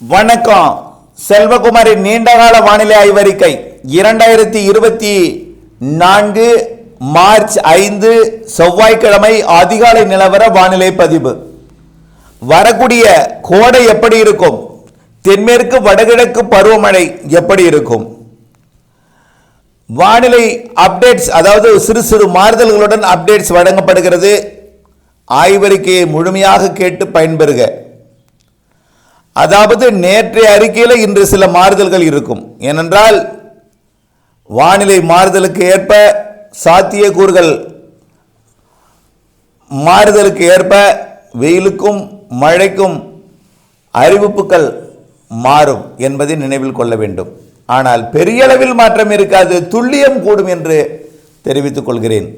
வணக்கம். செல்வகுமாரின் நீண்டகால வானிலை ஆய்வறிக்கை. இரண்டாயிரத்தி இருபத்தி நான்கு மார்ச் ஐந்து செவ்வாய்க்கிழமை அதிகாலை நிலவர வானிலை பதிவு. வரக்கூடிய கோடை எப்படி இருக்கும்? தென்மேற்கு வடகிழக்கு பருவமழை எப்படி இருக்கும்? வானிலை அப்டேட்ஸ் அதாவது சிறு சிறு மாறுதல்களுடன் அப்டேட்ஸ் வழங்கப்படுகிறது. ஆய்வறிக்கையை முழுமையாக கேட்டு பயன்பெறுக. அதாவது நேற்றைய அறிக்கையில் இன்று சில மாறுதல்கள் இருக்கும். ஏனென்றால் வானிலை மாறுதலுக்கு ஏற்ப சாத்தியக்கூறுகள் மாறுதலுக்கு ஏற்ப வெயிலுக்கும் மழைக்கும் அறிவிப்புகள் மாறும் என்பதை நினைவில் கொள்ள வேண்டும். ஆனால் பெரிய அளவில் மாற்றம் இருக்காது துல்லியம் கூடும் என்று தெரிவித்துக் கொள்கிறேன்.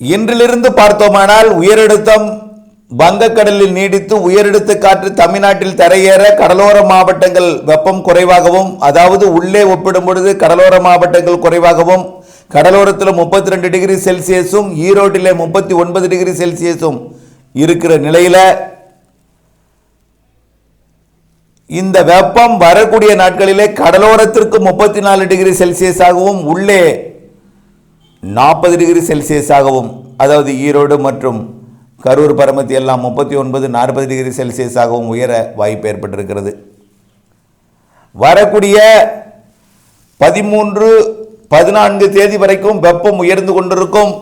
இன்றிலிருந்து பார்த்தோமானால் உயரழுத்தம் வங்கக்கடலில் நீடித்து உயரெடுத்து காற்று தமிழ்நாட்டில் தரையேற கடலோர மாவட்டங்கள் வெப்பம் குறைவாகவும் அதாவது உள்ளே ஒப்பிடும் பொழுது கடலோர மாவட்டங்கள் குறைவாகவும் கடலோரத்தில் முப்பத்தி ரெண்டு டிகிரி செல்சியஸும் ஈரோட்டில் முப்பத்தி ஒன்பது டிகிரி செல்சியஸும் இருக்கிற நிலையில் இந்த வெப்பம் வரக்கூடிய நாட்களிலே கடலோரத்திற்கு முப்பத்தி நாலு டிகிரி செல்சியஸாகவும் உள்ளே நாற்பது டிகிரி செல்சியஸாகவும் அதாவது ஈரோடு மற்றும் கரூர் பரமத்தி எல்லாம் முப்பத்தி ஒன்பது நாற்பது டிகிரி செல்சியஸாகவும் உயர வாய்ப்பு ஏற்பட்டிருக்கிறது. வரக்கூடிய பதிமூன்று பதினான்கு தேதி வரைக்கும் வெப்பம் உயர்ந்து கொண்டிருக்கும்.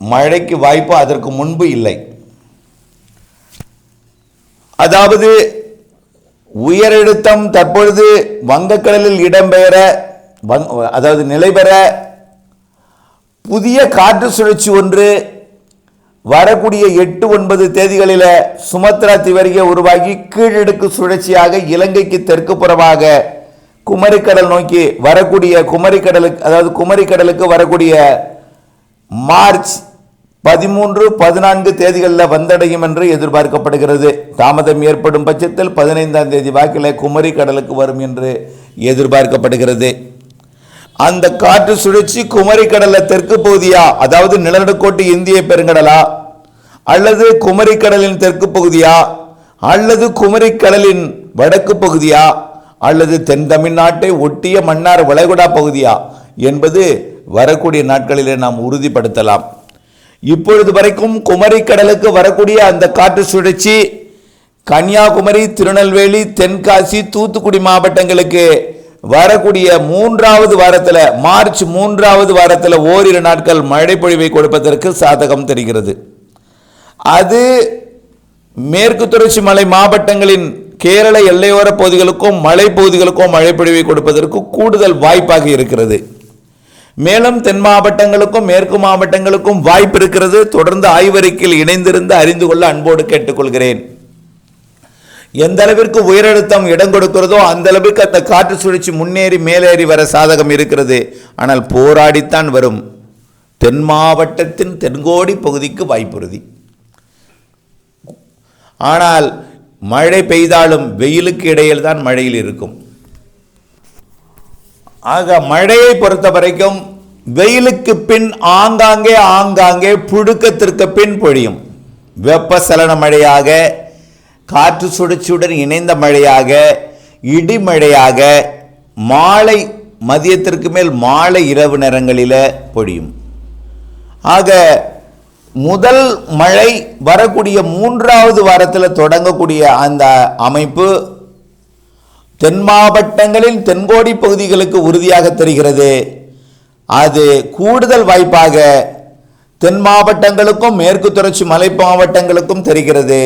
மழைக்கு வாய்ப்பு அதற்கு முன்பு இல்லை. அதாவது உயரழுத்தம் தற்பொழுது வங்கக்கடலில் இடம்பெயர வங் அதாவது நிலைபெற புதிய காற்று சுழற்சி ஒன்று வரக்கூடிய எட்டு ஒன்பது தேதிகளில் சுமத்ரா திவரியை உருவாகி கீழடுக்கு சுழற்சியாக இலங்கைக்கு தெற்கு புறமாக குமரிக்கடல் நோக்கி வரக்கூடிய குமரிக்கடலுக்கு அதாவது குமரிக்கடலுக்கு வரக்கூடிய மார்ச் பதிமூன்று பதினான்கு தேதிகளில் வந்தடையும் என்று எதிர்பார்க்கப்படுகிறது. தாமதம் ஏற்படும் பட்சத்தில் பதினைந்தாம் தேதி வாக்கில் குமரி கடலுக்கு வரும் என்று எதிர்பார்க்கப்படுகிறது. அந்த காற்று சுழற்சி குமரி கடலில் தெற்கு பகுதியா? அதாவது நிலநடுக்கோட்டு இந்திய பெருங்கடலா? அல்லது குமரி கடலின் தெற்கு பகுதியா? அல்லது குமரி கடலின் வடக்கு பகுதியா? அல்லது தென் தமிழ்நாட்டை ஒட்டிய மன்னார் வளைகுடா பகுதியா? என்பது வரக்கூடிய நாட்களிலே நாம் உறுதிப்படுத்தலாம். இப்பொழுது வரைக்கும் குமரி கடலுக்கு வரக்கூடிய அந்த காற்று சுழற்சி கன்னியாகுமரி திருநெல்வேலி தென்காசி தூத்துக்குடி மாவட்டங்களுக்கு வரக்கூடிய மூன்றாவது வாரத்தில் மார்ச் மூன்றாவது வாரத்தில் ஓரிரு நாட்கள் மழை பொழிவை கொடுப்பதற்கு சாதகம் தெரிகிறது. அது மேற்கு தொடர்ச்சி மலை மாவட்டங்களின் கேரள எல்லையோர பகுதிகளுக்கும் மலை பகுதிகளுக்கும் மழை கொடுப்பதற்கு கூடுதல் வாய்ப்பாக இருக்கிறது. மேலும் தென் மாவட்டங்களுக்கும் மேற்கு மாவட்டங்களுக்கும் வாய்ப்பு இருக்கிறது. தொடர்ந்து ஆய்வறிக்கையில் இணைந்திருந்து அறிந்து கொள்ள அன்போடு கேட்டுக்கொள்கிறேன். எந்த அளவிற்கு உயரழுத்தம் இடம் கொடுக்கிறதோ அந்த அளவிற்கு அந்த காற்று சுழற்சி முன்னேறி மேலேறி வர சாதகம் இருக்கிறது. ஆனால் போராடித்தான் வரும் தென் மாவட்டத்தின் தென்கோடி பகுதிக்கு வாய்ப்புறுதி. ஆனால் மழை பெய்தாலும் வெயிலுக்கு இடையில் தான் மழையில் இருக்கும். ஆக மழையை பொறுத்த வரைக்கும் வெயிலுக்கு பின் ஆங்காங்கே ஆங்காங்கே புழுக்கத்திற்கு பின் பொழியும். வெப்பசலன மழையாக காற்று சுழற்சியுடன் இணைந்த மழையாக இடிமழையாக மாலை மதியத்திற்கு மேல் மாலை இரவு நேரங்களில் பொழியும். ஆக முதல் மழை வரக்கூடிய மூன்றாவது வாரத்தில் தொடங்கக்கூடிய அந்த அமைப்பு தென் மாவட்டங்களில் தென்கோடி பகுதிகளுக்கு உறுதியாக தெரிகிறது. அது கூடுதல் வாய்ப்பாக தென் மாவட்டங்களுக்கும் மேற்கு தொடர்ச்சி மலை மாவட்டங்களுக்கும் தெரிகிறது.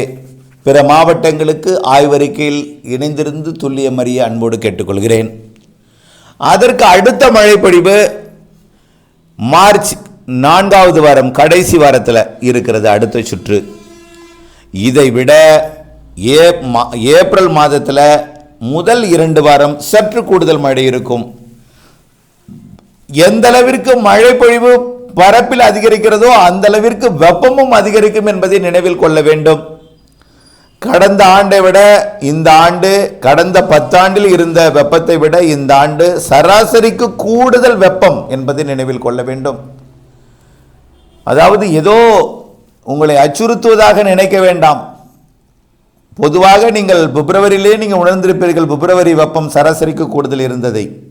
பிற மாவட்டங்களுக்கு ஆய்வறிக்கையில் இணைந்திருந்து துல்லியமறிய அன்போடு கேட்டுக்கொள்கிறேன். அதற்கு அடுத்த மழைப்பொழிவு மார்ச் நான்காவது வாரம் கடைசி வாரத்தில் இருக்கிறது அடுத்த சுற்று. இதை விட ஏ மா- ஏப்ரல் மாதத்தில் முதல் இரண்டு வாரம் சற்று கூடுதல் மழை இருக்கும். எந்த அளவிற்கு மழை பொழிவு பரப்பில் அதிகரிக்கிறதோ அந்த அளவிற்கு வெப்பமும் அதிகரிக்கும் என்பதை நினைவில் கொள்ள வேண்டும். கடந்த ஆண்டை விட இந்த ஆண்டு கடந்த பத்தாண்டில் இருந்த வெப்பத்தை விட இந்த ஆண்டு சராசரிக்கு கூடுதல் வெப்பம் என்பதை நினைவில் கொள்ள வேண்டும். அதாவது ஏதோ உங்களை அச்சுறுத்துவதாக நினைக்க வேண்டாம். பொதுவாக நீங்கள் பிப்ரவரியிலே நீங்கள் உணர்ந்திருப்பீர்கள் பிப்ரவரி வெப்பம் சராசரிக்கு கூடுதல் இருந்ததை.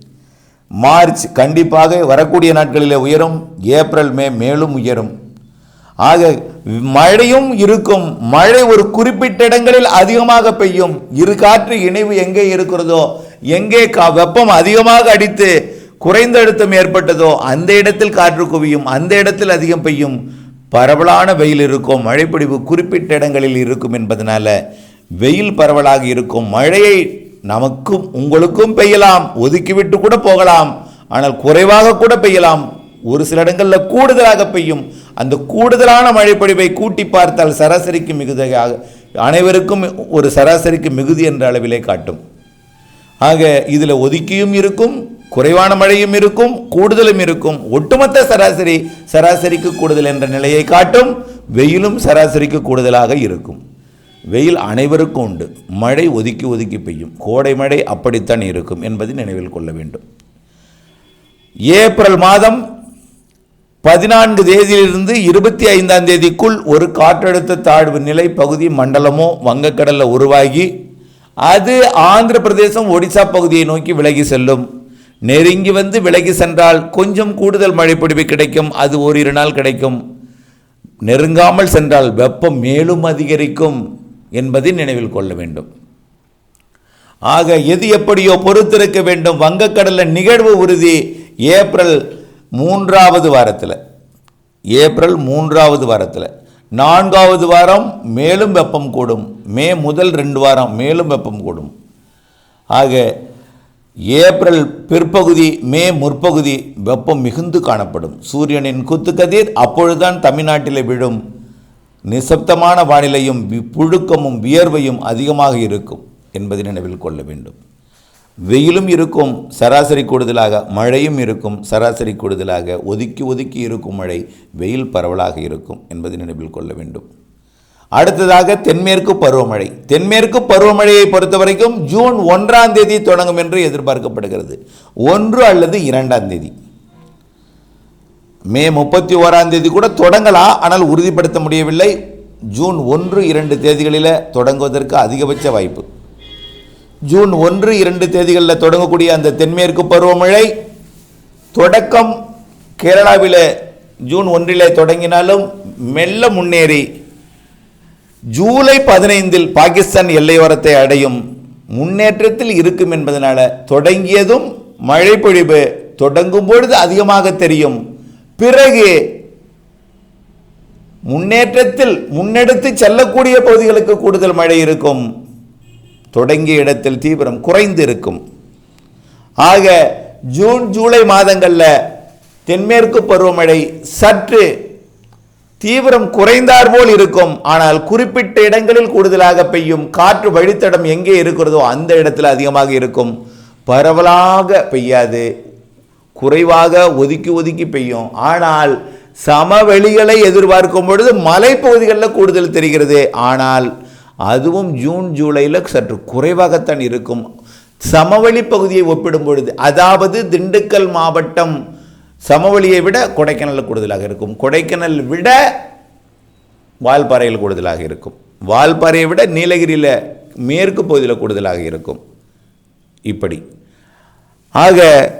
மார்ச் கண்டிப்பாக வரக்கூடிய நாட்களிலே உயரும் ஏப்ரல் மே மேலும் உயரும். ஆக மழையும் இருக்கும் மழை ஒரு குறிப்பிட்ட இடங்களில் அதிகமாக பெய்யும். இரு காற்று இணைவு எங்கே இருக்கிறதோ எங்கே கா- வெப்பம் அதிகமாக அடித்து குறைந்த அழுத்தம் ஏற்பட்டதோ அந்த இடத்தில் காற்று குவியும் அந்த இடத்தில் அதிகம் பெய்யும் பரவலான வெயில் இருக்கும் மழைப்பிடிவு குறிப்பிட்ட இடங்களில் இருக்கும் என்பதனால வெயில் பரவலாக இருக்கும். மழையை நமக்கும் உங்களுக்கும் பெய்யலாம் ஒதுக்கிவிட்டு கூட போகலாம் ஆனால் குறைவாக கூட பெய்யலாம். ஒரு சில இடங்களில் கூடுதலாக பெய்யும். அந்த கூடுதலான மழைப்பொழிவை கூட்டி பார்த்தால் சராசரிக்கு மிகுதியாக அனைவருக்கும் ஒரு சராசரிக்கு மிகுதி என்ற அளவிலே காட்டும். ஆக இதில் ஒதுக்கியும் இருக்கும் குறைவான மழையும் இருக்கும் கூடுதலும் இருக்கும். ஒட்டுமொத்த சராசரி சராசரிக்கு கூடுதல் என்ற நிலையை காட்டும் வெயிலும் சராசரிக்கு கூடுதலாக இருக்கும். வெயில் அனைவருக்கும் உண்டு. மழை ஒதுக்கி ஒதுக்கி பெய்யும். கோடை மழை அப்படித்தான் இருக்கும் என்பதை நினைவில் கொள்ள வேண்டும். ஏப்ரல் மாதம் பதினான்கு தேதியிலிருந்து இருபத்தி ஐந்தாம் தேதிக்குள் ஒரு காற்றழுத்த தாழ்வு நிலை பகுதி மண்டலமோ வங்கக்கடலில் உருவாகி அது ஆந்திர பிரதேசம் ஒடிசா பகுதியை நோக்கி விலகி செல்லும். நெருங்கி வந்து விலகி சென்றால் கொஞ்சம் கூடுதல் மழைப்பிடிப்பு கிடைக்கும் அது ஓரிரு நாள் கிடைக்கும். நெருங்காமல் சென்றால் வெப்பம் மேலும் அதிகரிக்கும் என்பதை நினைவில் கொள்ள வேண்டும். ஆக எது எப்படியோ பொறுத்திருக்க வேண்டும். வங்கக்கடலில் நிகழ்வு உறுதி ஏப்ரல் மூன்றாவது வாரத்தில். ஏப்ரல் மூன்றாவது வாரத்தில். நான்காவது வாரம் மேலும் வெப்பம் கூடும். மே முதல் ரெண்டு வாரம் மேலும் வெப்பம் கூடும். ஆக ஏப்ரல் பிற்பகுதி மே முற்பகுதி வெப்பம் மிகுந்து காணப்படும். சூரியனின் குத்துக்கதிர் அப்பொழுதுதான் தமிழ்நாட்டிலே விழும். நிசப்தமான வானிலையும் வி- புழுக்கமும் வியர்வையும் அதிகமாக இருக்கும் என்பதை நினைவில் கொள்ள வேண்டும். வெயிலும் இருக்கும் சராசரி கூடுதலாக மழையும் இருக்கும் சராசரி கூடுதலாக ஒதுக்கி ஒதுக்கி இருக்கும் மழை வெயில் பரவலாக இருக்கும் என்பதை நினைவில் கொள்ள வேண்டும். அடுத்ததாக தென்மேற்கு பருவமழை. தென்மேற்கு பருவமழையை பொறுத்த வரைக்கும் ஜூன் ஒன்றாம் தேதி தொடங்கும் என்று எதிர்பார்க்கப்படுகிறது. ஒன்று அல்லது இரண்டாம் தேதி. மே முப்பத்தி ஓராம் தேதி கூட தொடங்கலாம். ஆனால் உறுதிப்படுத்த முடியவில்லை. ஜூன் ஒன்று இரண்டு தேதிகளில் தொடங்குவதற்கு அதிகபட்ச வாய்ப்பு. ஜூன் ஒன்று இரண்டு தேதிகளில் தொடங்கக்கூடிய அந்த தென்மேற்கு பருவமழை தொடக்கம் கேரளாவில் ஜூன் ஒன்றிலே தொடங்கினாலும் மெல்ல முன்னேறி ஜூலை பதினைந்தில் பாகிஸ்தான் எல்லையோரத்தை அடையும் முன்னேற்றத்தில் இருக்கும் என்பதனால தொடங்கியதும் மழை பொழிவு தொடங்கும் பொழுது அதிகமாக தெரியும். பிறகு முன்னேற்றத்தில் முன்னெடுத்து செல்லக்கூடிய பகுதிகளுக்கு கூடுதல் மழை இருக்கும். தொடங்கிய இடத்தில் தீவிரம் குறைந்து இருக்கும். ஆக ஜூன் ஜூலை மாதங்களில் தென்மேற்கு பருவமழை சற்று தீவிரம் குறைந்தார் போல் இருக்கும். ஆனால் குறிப்பிட்ட இடங்களில் கூடுதலாக பெய்யும் காற்று வழித்தடம் எங்கே இருக்கிறதோ அந்த இடத்துல அதிகமாக இருக்கும். பரவலாக பெய்யாது. குறைவாக ஒதுக்கி ஒதுக்கி பெய்யும். ஆனால் சமவெளிகளை எதிர்பார்க்கும் பொழுது மலைப்பகுதிகளில் கூடுதல் தெரிகிறது. ஆனால் அதுவும் ஜூன் ஜூலையில் சற்று குறைவாகத்தான் இருக்கும். சமவெளி பகுதியை ஒப்பிடும் பொழுது அதாவது திண்டுக்கல் மாவட்டம் சமவெளியை விட கொடைக்கானல் கூடுதலாக இருக்கும். கொடைக்கானல் விட வால்பாறையில் கூடுதலாக இருக்கும். வால்பாறையை விட நீலகிரியில் மேற்கு பகுதியில் கூடுதலாக இருக்கும். இப்படி. ஆக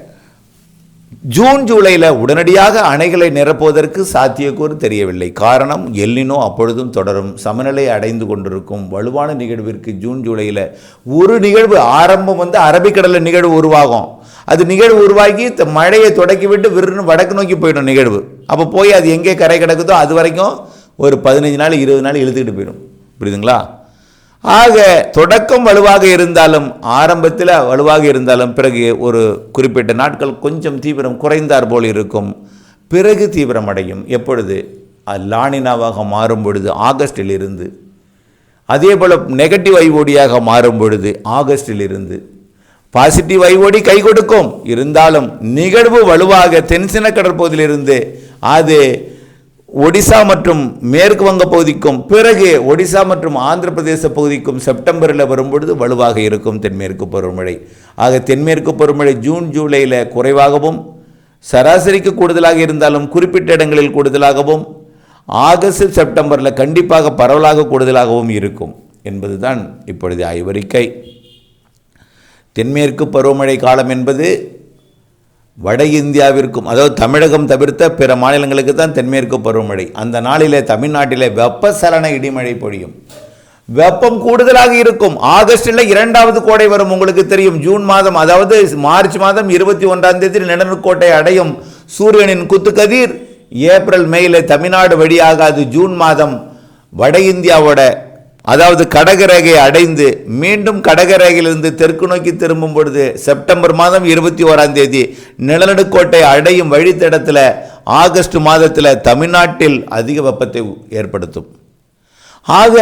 ஜூன் ஜூலையில் உடனடியாக அணைகளை நிரப்புவதற்கு சாத்தியக்கூறு தெரியவில்லை. காரணம் எல்லினோ அப்பொழுதும் தொடரும். சமநிலை அடைந்து கொண்டிருக்கும். வலுவான நிகழ்விற்கு ஜூன் ஜூலையில் ஒரு நிகழ்வு ஆரம்பம் வந்து அரபிக்கடலில் நிகழ்வு உருவாகும். அது நிகழ்வு உருவாகி த- மழையை தொடக்கிவிட்டு விருன்னு வடக்கு நோக்கி போயிடும் நிகழ்வு. அப்போ போய் அது எங்கே கரை கிடக்குதோ அது வரைக்கும் ஒரு பதினஞ்சு நாள் இருபது நாள் இழுத்துக்கிட்டு போயிடும். புரியுதுங்களா? ஆக தொடக்கம் வலுவாக இருந்தாலும் ஆரம்பத்தில் வலுவாக இருந்தாலும் பிறகு ஒரு குறிப்பிட்ட நாட்கள் கொஞ்சம் தீவிரம் குறைந்தார் போல் இருக்கும். பிறகு தீவிரம் அடையும். எப்பொழுது? அது லானினாவாக மாறும் பொழுது ஆகஸ்டில் இருந்து அதே போல் நெகட்டிவ் ஐஓடியாக மாறும் பொழுது ஆகஸ்டில் இருந்து பாசிட்டிவ் ஐஓடி கை கொடுக்கும். இருந்தாலும் நிகழ்வு வலுவாக தென்சின கடற்பகுதியிலிருந்து அது ஒடிசா மற்றும் மேற்கு வங்க பகுதிக்கும் பிறகு ஒடிசா மற்றும் ஆந்திர பிரதேச பகுதிக்கும் செப்டம்பரில் வரும்பொழுது வலுவாக இருக்கும் தென்மேற்கு பருவமழை. ஆக தென்மேற்கு பருவமழை ஜூன் ஜூலையில் குறைவாகவும் சராசரிக்கு கூடுதலாக இருந்தாலும் குறிப்பிட்ட இடங்களில் கூடுதலாகவும் ஆகஸ்ட் செப்டம்பரில் கண்டிப்பாக பரவலாக கூடுதலாகவும் இருக்கும் என்பதுதான் இப்பொழுது ஆய்வறிக்கை. தென்மேற்கு பருவமழை காலம் என்பது வட இந்தியாவிற்கும் அதாவது தமிழகம் தவிர்த்த பிற மாநிலங்களுக்கு தான் தென்மேற்கு பருவமழை. அந்த நாளிலே தமிழ்நாட்டிலே வெப்பசலன இடிமழை பொழியும். வெப்பம் கூடுதலாக இருக்கும். ஆகஸ்டில் இரண்டாவது கோடை வரும் உங்களுக்கு தெரியும். ஜூன் மாதம் அதாவது மார்ச் மாதம் இருபத்தி ஒன்றாம் தேதி நிலநடுக்கோட்டை அடையும் சூரியனின் குத்துக்கதிர். ஏப்ரல் மேயில் தமிழ்நாடு வழியாக அது ஜூன் மாதம் வட இந்தியாவோட அதாவது கடகரேகையை அடைந்து மீண்டும் கடகரேகையிலிருந்து தெற்கு நோக்கி திரும்பும் பொழுது செப்டம்பர் மாதம் இருபத்தி ஓராம் தேதி நிலநடுக்கோட்டை அடையும் வழித்தடத்தில் ஆகஸ்ட் மாதத்தில் தமிழ்நாட்டில் அதிக வெப்பத்தை ஏற்படுத்தும். ஆக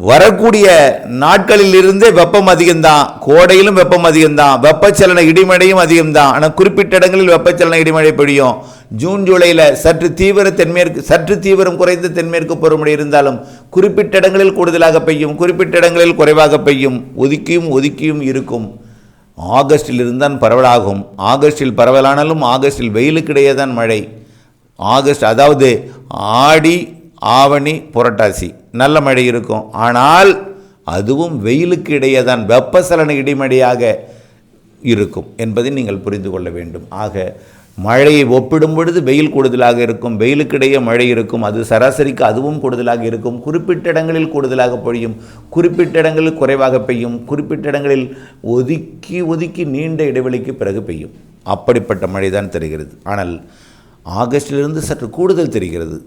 வரக்கூடிய நாட்களில் இருந்தே வெப்பம் அதிகம்தான். கோடையிலும் வெப்பம் அதிகம்தான். வெப்பச்சலன இடிமழையும் அதிகம்தான். ஆனால் குறிப்பிட்ட இடங்களில் வெப்பச்சலன இடிமழை பெய்யும். ஜூன் ஜூலையில் சற்று தீவிர தென்மேற்கு சற்று தீவிரம் குறைந்த தென்மேற்கு பருவமழை இருந்தாலும் குறிப்பிட்ட இடங்களில் கூடுதலாக பெய்யும். குறிப்பிட்ட இடங்களில் குறைவாக பெய்யும். ஒதுக்கியும் ஒதுக்கியும் இருக்கும். ஆகஸ்டில் இருந்தால் பரவலாகும். ஆகஸ்டில் பரவலானாலும் ஆகஸ்டில் வெயிலுக்கிடையே தான் மழை. ஆகஸ்ட் அதாவது ஆடி ஆவணி புரட்டாசி. நல்ல மழை இருக்கும். ஆனால் அதுவும் வெயிலுக்கு இடையே தான் வெப்பசலன இடிமழையாக இருக்கும் என்பதை நீங்கள் புரிந்து கொள்ள வேண்டும். ஆக மழையை ஒப்பிடும் பொழுது வெயில் கூடுதலாக இருக்கும். வெயிலுக்கிடையே மழை இருக்கும். அது சராசரிக்கு அதுவும் கூடுதலாக இருக்கும். குறிப்பிட்ட இடங்களில் கூடுதலாக பொழியும். குறிப்பிட்ட இடங்களில் குறைவாக பெய்யும். குறிப்பிட்ட இடங்களில் ஒதுக்கி ஒதுக்கி நீண்ட இடைவெளிக்கு பிறகு பெய்யும். அப்படிப்பட்ட மழை தான் தெரிகிறது. ஆனால் ஆகஸ்டிலிருந்து சற்று கூடுதல் தெரிகிறது.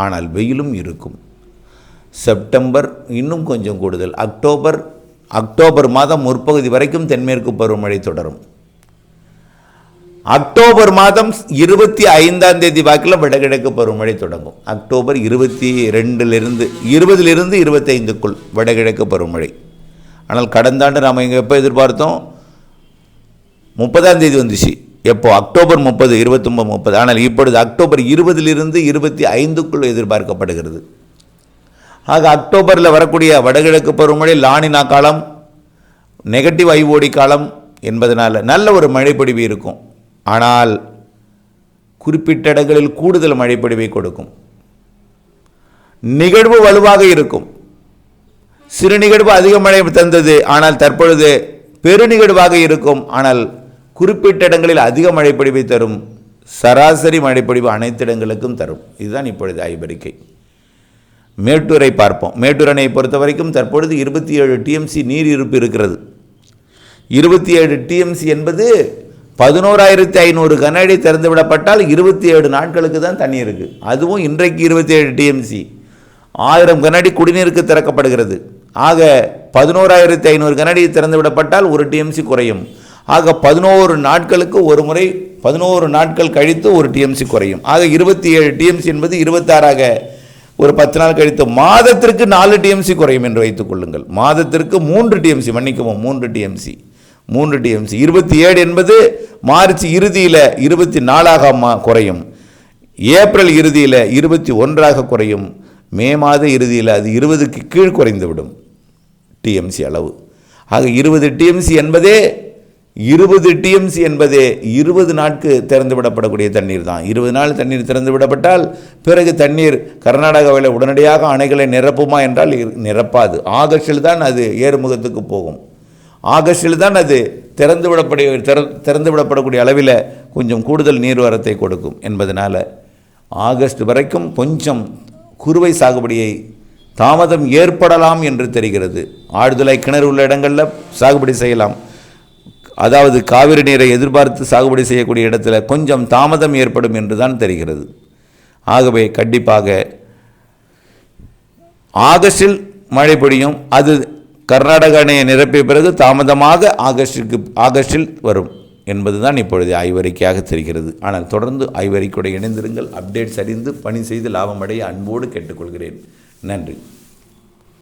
ஆனால் வெயிலும் இருக்கும். செப்டம்பர் இன்னும் கொஞ்சம் கூடுதல். அக்டோபர் அக்டோபர் மாதம் முற்பகுதி வரைக்கும் தென்மேற்கு பருவமழை தொடரும். அக்டோபர் மாதம் இருபத்தி ஐந்தாம் தேதி வாக்கில் வடகிழக்கு பருவமழை தொடங்கும். அக்டோபர் இருபத்தி ரெண்டுலேருந்து இருபதிலிருந்து இருபத்தைந்துக்குள் வடகிழக்கு பருவமழை. ஆனால் கடந்த ஆண்டு நாம் இங்கே எப்போ எதிர்பார்த்தோம்? முப்பதாம் தேதி வந்துச்சு. எப்போ? அக்டோபர் முப்பது இருபத்தொம்பது முப்பது. ஆனால் இப்பொழுது அக்டோபர் இருபதிலிருந்து இருபத்தி ஐந்துக்குள் எதிர்பார்க்கப்படுகிறது. ஆக அக்டோபரில் வரக்கூடிய வடகிழக்கு பருவமழை லானினா காலம் நெகட்டிவ் ஐஓடி காலம் என்பதனால் நல்ல ஒரு மழைப்பொடிவு இருக்கும். ஆனால் குறிப்பிட்ட இடங்களில் கூடுதல் மழைப்பொடிவை கொடுக்கும். நிகழ்வு வலுவாக இருக்கும். சிறு நிகழ்வு அதிக மழை தந்தது ஆனால் தற்பொழுது பெருநிகழ்வாக இருக்கும். ஆனால் குறிப்பிட்ட இடங்களில் அதிக மழைப்பொழிவை தரும் சராசரி மழைப்பொழிவு அனைத்து இடங்களுக்கும் தரும். இதுதான் இப்பொழுது ஆய்வறிக்கை. மேட்டூரை பார்ப்போம். மேட்டூர் அணையை பொறுத்த வரைக்கும் தற்பொழுது இருபத்தி ஏழு டிஎம்சி நீர் இருப்பு இருக்கிறது. இருபத்தி ஏழு டிஎம்சி என்பது பதினோராயிரத்தி ஐநூறு கனஅடி திறந்து விடப்பட்டால் இருபத்தி ஏழு நாட்களுக்கு தான் தண்ணி இருக்குது அதுவும் இன்றைக்கு இருபத்தி ஏழு டிஎம்சி ஆயிரம் கனஅடி குடிநீருக்கு திறக்கப்படுகிறது. ஆக பதினோராயிரத்தி ஐநூறு கனஅடி திறந்து விடப்பட்டால் ஒரு டிஎம்சி குறையும். ஆக பதினோரு நாட்களுக்கு ஒரு முறை பதினோரு நாட்கள் கழித்து ஒரு டிஎம்சி குறையும். ஆக இருபத்தி ஏழு டிஎம்சி என்பது இருபத்தாறாக ஒரு பத்து நாள் கழித்து மாதத்திற்கு நாலு டிஎம்சி குறையும் என்று வைத்துக் கொள்ளுங்கள். மாதத்திற்கு மூன்று டிஎம்சி மன்னிக்கவும் மூன்று டிஎம்சி மூன்று டிஎம்சி இருபத்தி ஏழு என்பது மார்ச் இறுதியில் இருபத்தி நாலாக மா குறையும். ஏப்ரல் இறுதியில் இருபத்தி ஒன்றாக குறையும். மே மாத இறுதியில் அது இருபதுக்கு கீழ் குறைந்துவிடும் டிஎம்சி அளவு. ஆக இருபது டிஎம்சி என்பதே இருபது டிஎம்சி என்பதே இருபது நாட்கு திறந்து விடப்படக்கூடிய தண்ணீர் தான். இருபது நாள் தண்ணீர் திறந்து விடப்பட்டால் பிறகு தண்ணீர் கர்நாடகாவில் உடனடியாக அணைகளை நிரப்புமா என்றால் நிரப்பாது. ஆகஸ்டில் தான் அது ஏறுமுகத்துக்கு போகும். ஆகஸ்டில் தான் அது திறந்து விடப்பட திற- திறந்து விடப்படக்கூடிய அளவில் கொஞ்சம் கூடுதல் நீர்வரத்தை கொடுக்கும் என்பதனால் ஆகஸ்ட் வரைக்கும் கொஞ்சம் குறுவை சாகுபடியை தாமதம் ஏற்படலாம் என்று தெரிகிறது. ஆழ்துளை கிணறு உள்ள இடங்களில் சாகுபடி செய்யலாம். அதாவது காவிரி நீரை எதிர்பார்த்து சாகுபடி செய்யக்கூடிய இடத்துல கொஞ்சம் தாமதம் ஏற்படும் என்று தான் தெரிகிறது. ஆகவே கண்டிப்பாக ஆகஸ்டில் மழை பொழியும். அது கர்நாடக அணையை நிரப்பிய பிறகு தாமதமாக ஆகஸ்டிற்கு ஆகஸ்டில் வரும் என்பதுதான் இப்பொழுது ஆய்வறிக்கையாக தெரிகிறது. ஆனால் தொடர்ந்து ஆய்வறிக்கையோடு இணைந்திருங்கள். அப்டேட்ஸ் அறிந்து பணி செய்து லாபமடைய அன்போடு கேட்டுக்கொள்கிறேன். நன்றி.